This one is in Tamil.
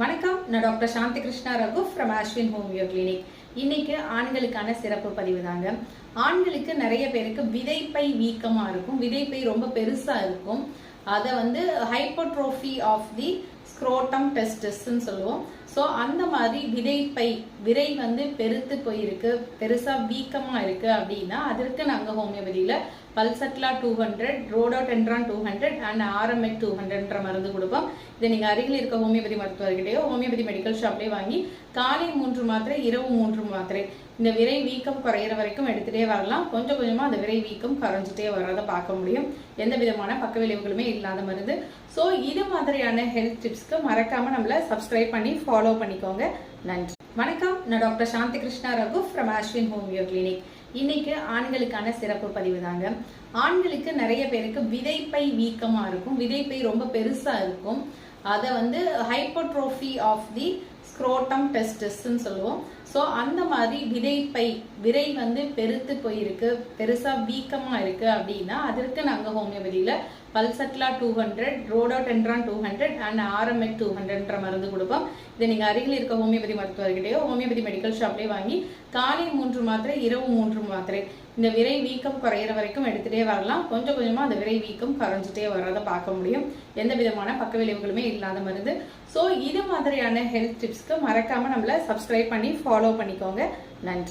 வணக்கம். நான் doctor Shanthi Krishna Raghu from Aswin homeo clinic இன்னைக்கு ஆண்களுக்கான சிறப்பு பதிவு தாங்க. ஆண்களுக்கு நிறைய பேருக்கு விதைப்பை வீக்கமாக இருக்கும். விதைப்பை ரொம்ப பெருசாக இருக்கும். அதை வந்து ஹைப்போட்ரோஃபி ஆஃப் தி ஸ்க்ரோட்டம் டெஸ்டஸ்ன்னு சொல்லுவோம். ஸோ அந்த மாதிரி விதைப்பை விரை வந்து பெருத்து போயிருக்கு பெருசாக வீக்கமாக இருக்குது அப்படின்னா அதற்கு நாங்கள் ஹோமியோபதியில் pulsatilla two hundred rhododendron two hundred and ஆர்எம்எட் two ஹண்ட்ரட்ன்ற மருந்து கொடுப்போம். இதை நீங்கள் அருகில் இருக்க ஹோமியோபதி மருத்துவர்கிட்டயோ ஹோமியோபதி மெடிக்கல் ஷாப்லேயே வாங்கி காலை மூன்று மாத்திரை இரவு மூன்று மாத்திரை இந்த விரை வீக்கம் குறையிற வரைக்கும் எடுத்துகிட்டே வரலாம். கொஞ்சம் கொஞ்சமாக அந்த விரை வீக்கம் குறைஞ்சிட்டே வர்றதை பார்க்க முடியும். எந்த விதமான பக்க விளைவுகளுமே இல்லாத மருந்து. ஸோ இது மாதிரியான ஹெல்த் டிப்ஸ்க்கு மறக்காம நம்மள சப்ஸ்கிரைப் பண்ணி ஃபாலோ பண்ணிக்கோங்க. நன்றி. வணக்கம். நான் doctor Shanthi Krishna Raghu from Aswin homeo clinic இன்னைக்கு ஆண்களுக்கான சிறப்பு பதிவு தாங்க. ஆண்களுக்கு நிறைய பேருக்கு விதைப்பை வீக்கமா இருக்கும். விதைப்பை ரொம்ப பெருசா இருக்கும். அதை வந்து ஹைப்போட்ரோஃபி ஆஃப் தி ஸ்க்ரோட்டம் டெஸ்டஸ்ன்னு சொல்லுவோம். ஸோ அந்த மாதிரி விதைப்பை விரை வந்து பெருத்து போயிருக்கு பெருசாக வீக்கமாக இருக்குது அப்படின்னா அதற்கு நாங்கள் ஹோமியோபதியில் pulsatilla two hundred rhododendron two hundred and ஆர்எம்எக் two ஹண்ட்ரட்ன்ற மருந்து கொடுப்போம். இதை நீங்கள் அருகில் இருக்க ஹோமியோபதி மருத்துவர்கிட்டயோ ஹோமியோபதி மெடிக்கல் ஷாப்லேயே வாங்கி காலை மூன்று மாத்திரை இரவு மூன்று மாத்திரை இந்த விரை வீக்கம் குறையிற வரைக்கும் எடுத்துகிட்டே வரலாம். கொஞ்சம் கொஞ்சமாக அந்த விரை வீக்கம் குறைஞ்சிட்டே வர்றதை பார்க்க முடியும். எந்த விதமான பக்க விளைவுகளுமே இல்லாத மருந்து. ஸோ இது மாதிரியான ஹெல்த் டிப்ஸ்க்கு மறக்காமல் நம்மளை சப்ஸ்கிரைப் பண்ணி ஃபாலோ பண்ணிக்கோங்க. நன்றி.